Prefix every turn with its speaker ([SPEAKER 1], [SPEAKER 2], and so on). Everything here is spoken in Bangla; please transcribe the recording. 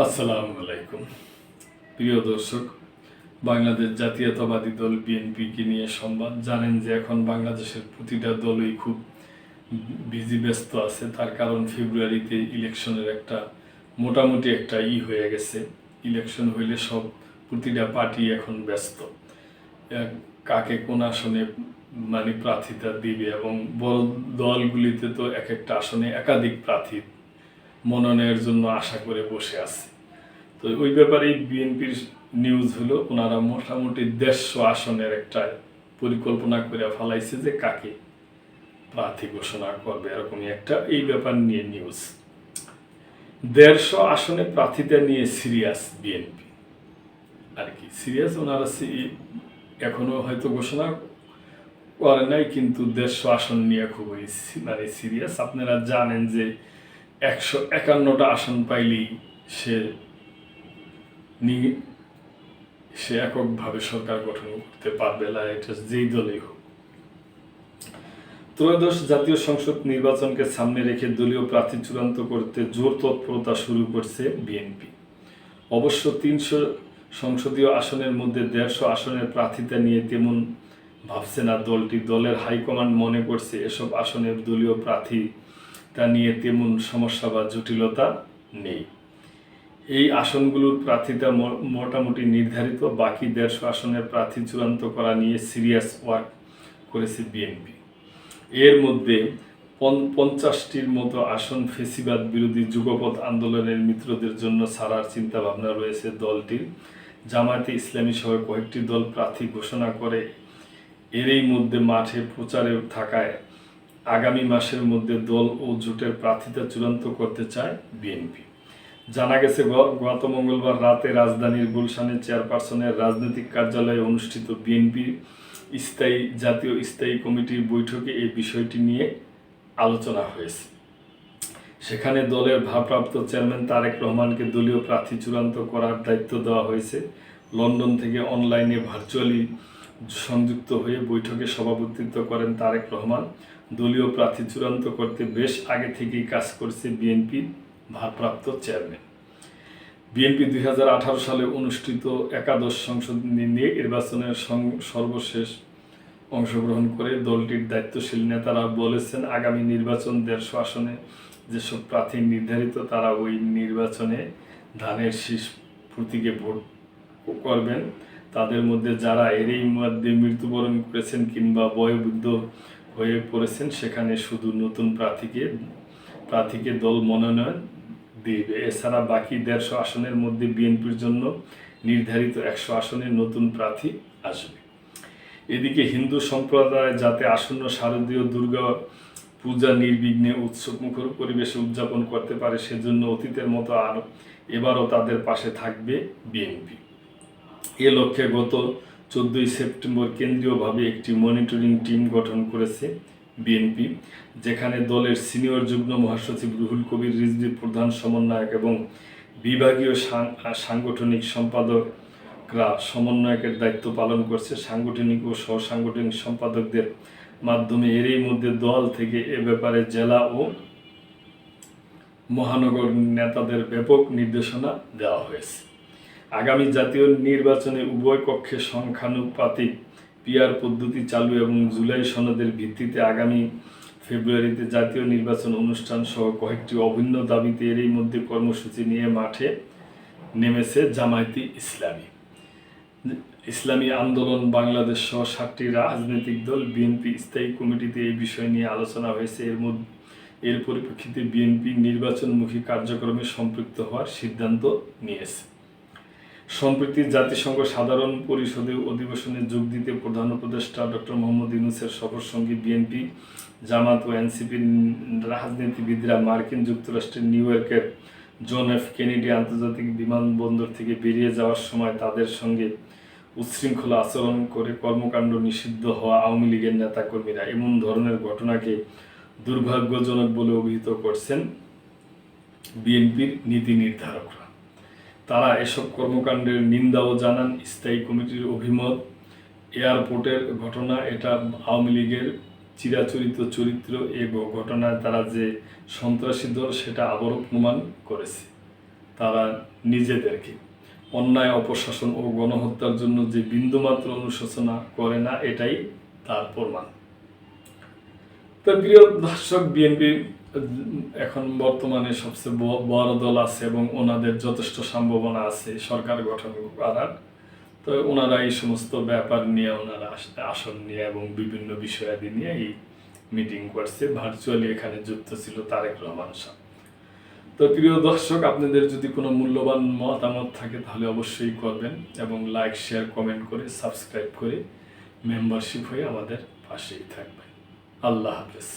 [SPEAKER 1] আসসালামু আলাইকুম। প্রিয় দর্শক, বাংলাদেশ জাতীয়তাবাদী দল বিএনপিকে নিয়ে সংবাদ। জানেন যে এখন বাংলাদেশের প্রতিটা দলই খুব বিজি, ব্যস্ত আছে। তার কারণ ফেব্রুয়ারিতে ইলেকশনের একটা মোটামুটি একটা ই হয়ে গেছে। ইলেকশন হইলে সব প্রতিটা পার্টি এখন ব্যস্ত। কাকে কোন আসনে মানে প্রার্থিতা দিবে এবং বড় দলগুলিতে তো এক একটা আসনে একাধিক প্রার্থী মনোনয়নের জন্য আশা করে বসে আছে। তো ওই ব্যাপারে বিএনপির নিউজ হলো, ওনারা মোটামুটি দেড়শো আসনের একটা পরিকল্পনা করে ফেলাইছে যে কাকে প্রার্থী ঘোষণা করবে, এরকমই একটা এই ব্যাপার নিয়ে নিউজ দেড়শো আসনে প্রার্থীতা নিয়ে সিরিয়াস বিএনপি। আর কি সিরিয়াস ওনারা এখনও হয়তো ঘোষণা করে নাই, কিন্তু দেড়শো আসন নিয়ে খুবই মানে সিরিয়াস আপনারা জানেন যে একশো একান্নটা আসন পাইলেই সে সে এককভাবে সরকার গঠন করতে পারবে না, এটা যেই দলেই হোক। ত্রয়োদশ জাতীয় সংসদ নির্বাচনকে সামনে রেখে দলীয় প্রার্থী চূড়ান্ত করতে জোর তৎপরতা শুরু করছে বিএনপি। অবশ্য তিনশো সংসদীয় আসনের মধ্যে দেড়শো আসনের প্রার্থীতা নিয়ে তেমন ভাবছে না দলটি। দলের হাইকমান্ড মনে করছে এসব আসনের দলীয় প্রার্থী তা নিয়ে তেমন সমস্যা বা জটিলতা নেই। এই আসনগুলোর প্রার্থীতা মোটামুটি নির্ধারিত বাকি দেড়শো আসনের প্রার্থী চূড়ান্ত করা নিয়ে সিরিয়াস ওয়ার্ক করেছে বিএনপি। এর মধ্যে পঞ্চাশটির মতো আসন ফেসিবাদ বিরোধী যুগপথ আন্দোলনের মিত্রদের জন্য ছাড়ার চিন্তা ভাবনা রয়েছে দলটির। জামায়াতে ইসলামী সহ কয়েকটি দল প্রার্থী ঘোষণা করে, এরই মধ্যে মাঠে প্রচারে থাকায় আগামী মাসের মধ্যে দল ও জোটের প্রার্থীতা চূড়ান্ত করতে চায় বিএনপি। জানা গেছে গত মঙ্গলবার রাতে রাজধানীর গুলশানের চেয়ারপারসনের রাজনৈতিক কার্যালয়ে অনুষ্ঠিত বিএনপি স্থায়ী, জাতীয় স্থায়ী কমিটির বৈঠকে এই বিষয়টি নিয়ে আলোচনা হয়েছে। সেখানে দলের ভারপ্রাপ্ত চেয়ারম্যান তারেক রহমানকে দলীয় প্রার্থী চূড়ান্ত করার দায়িত্ব দেওয়া হয়েছে। লন্ডন থেকে অনলাইনে ভার্চুয়ালি সংযুক্ত হয়ে বৈঠকে সভাপতিত্ব করেন তারেক রহমান। দলীয় প্রার্থী চূড়ান্ত করতে বেশ আগে থেকেই কাজ করছে বিএনপির ভারপ্রাপ্ত চেয়ারম্যান। বিএনপি দুই হাজার আঠারো সালে অনুষ্ঠিত একাদশ সংসদ নির্বাচনের সর্বশেষ অংশগ্রহণ করে দলটির দায়িত্বশীল নেতারা বলেছেন, আগামী নির্বাচন দেড়শো আসনে যেসব প্রার্থী নির্ধারিত তারা ওই নির্বাচনে ধানের শীষ প্রতীকে ভোট করবেন। তাদের মধ্যে যারা এরই মধ্যে মৃত্যুবরণ করেছেন কিংবা বয়োবৃদ্ধ হয়ে পড়েছেন, সেখানে শুধু নতুন প্রার্থীকে প্রার্থীকে দল মনোনয়ন দিবে। এছাড়া বাকি দেড়শো আসনের মধ্যে বিএনপির জন্য নির্ধারিত একশো আসনের নতুন প্রার্থী আসবে। এদিকে হিন্দু সম্প্রদায় যাতে আসন্ন শারদীয় দুর্গা পূজা নির্বিঘ্নে উৎসবমুখর পরিবেশে উদযাপন করতে পারে, সেজন্য অতীতের মতো আর এবারও তাদের পাশে থাকবে বিএনপি। এ লক্ষ্যে গত চোদ্দই সেপ্টেম্বর কেন্দ্রীয়ভাবে একটি মনিটরিং টিম গঠন করেছে বিএনপি, যেখানে দলের সিনিয়র যুগ্ম মহাসচিব রুহুল কবির, রিজভি প্রধান সমন্বয়ক এবং বিভাগীয় সাংগঠনিক সম্পাদকরা সমন্বয়কের দায়িত্ব পালন করছে। সাংগঠনিক ও সহ সাংগঠনিক সম্পাদকদের মাধ্যমে এরই মধ্যে দল থেকে এ ব্যাপারে জেলা ও মহানগর নেতাদের ব্যাপক নির্দেশনা দেওয়া হয়েছে। আগামী জাতীয় নির্বাচনে উভয় কক্ষে সংখ্যানুপাতিক পিয়ার পদ্ধতি চালু এবং জুলাই সনদের ভিত্তিতে আগামী ফেব্রুয়ারিতে জাতীয় নির্বাচন অনুষ্ঠান সহ কয়েকটি অভিন্ন দাবিতে এরই মধ্যে কর্মসূচি নিয়ে মাঠে নেমেছে জামায়াতি ইসলামী। ইসলামী আন্দোলন বাংলাদেশ সহ সাতটি রাজনৈতিক দল বিএনপি স্থায়ী কমিটিতে এই বিষয় নিয়ে আলোচনা হয়েছে। এর মধ্যে, এর পরিপ্রেক্ষিতে বিএনপি নির্বাচনমুখী কার্যক্রমে সম্পৃক্ত হওয়ার সিদ্ধান্ত নিয়েছে। সম্প্রতি জাতিসংঘ সাধারণ পরিষদের অধিবেশনে যোগ দিতে প্রধান উপদেষ্টা ডক্টর মোহাম্মদ ইউনুসের সফর সঙ্গে বিএনপি, জামাত ও এনসিপির রাজনীতিবিদরা মার্কিন যুক্তরাষ্ট্রের নিউ ইয়র্কের জন এফ কেনেডি আন্তর্জাতিক বিমানবন্দর থেকে বেরিয়ে যাওয়ার সময় তাদের সঙ্গে উচ্ছৃঙ্খলা আচরণ করে কর্মকাণ্ড নিষিদ্ধ হওয়া আওয়ামী লীগের নেতাকর্মীরা এমন ধরনের ঘটনাকে দুর্ভাগ্যজনক বলে অভিহিত করছেন বিএনপির নীতি নির্ধারকরা। তারা এসব কর্মকাণ্ডের নিন্দাও জানান স্থায়ী কমিটির অভিমত। এয়ারপোর্টের ঘটনা, এটা আওয়ামী লীগের চিরাচরিত চরিত্র এই ঘটনায় তারা যে সন্ত্রাসী দল, সেটা আবারও প্রমাণ করেছে তারা নিজেদেরকে। অন্যায়, অপশাসন ও গণহত্যার জন্য যে বিন্দুমাত্র অনুশোচনা করে না, এটাই তার প্রমাণ। তো প্রিয় দর্শক, বিএনপি এখন বর্তমানে সবচেয়ে বড় দল আছে এবং ওনাদের যথেষ্ট সম্ভাবনা আছে সরকার গঠন করার। তো ওনারা এই সমস্ত ব্যাপার নিয়ে ওনারা আসন নিয়ে এবং বিভিন্ন বিষয়াদি নিয়ে এই মিটিং করছে। ভার্চুয়ালি এখানে যুক্ত ছিল তারেক রহমান সাহেব। তো প্রিয় দর্শক, আপনাদের যদি কোনো মূল্যবান মতামত থাকে তাহলে অবশ্যই করবেন এবং লাইক শেয়ার কমেন্ট করে সাবস্ক্রাইব করে মেম্বারশিপ হয়ে আমাদের পাশেই থাকবেন। আল্লাহ হাফেজ।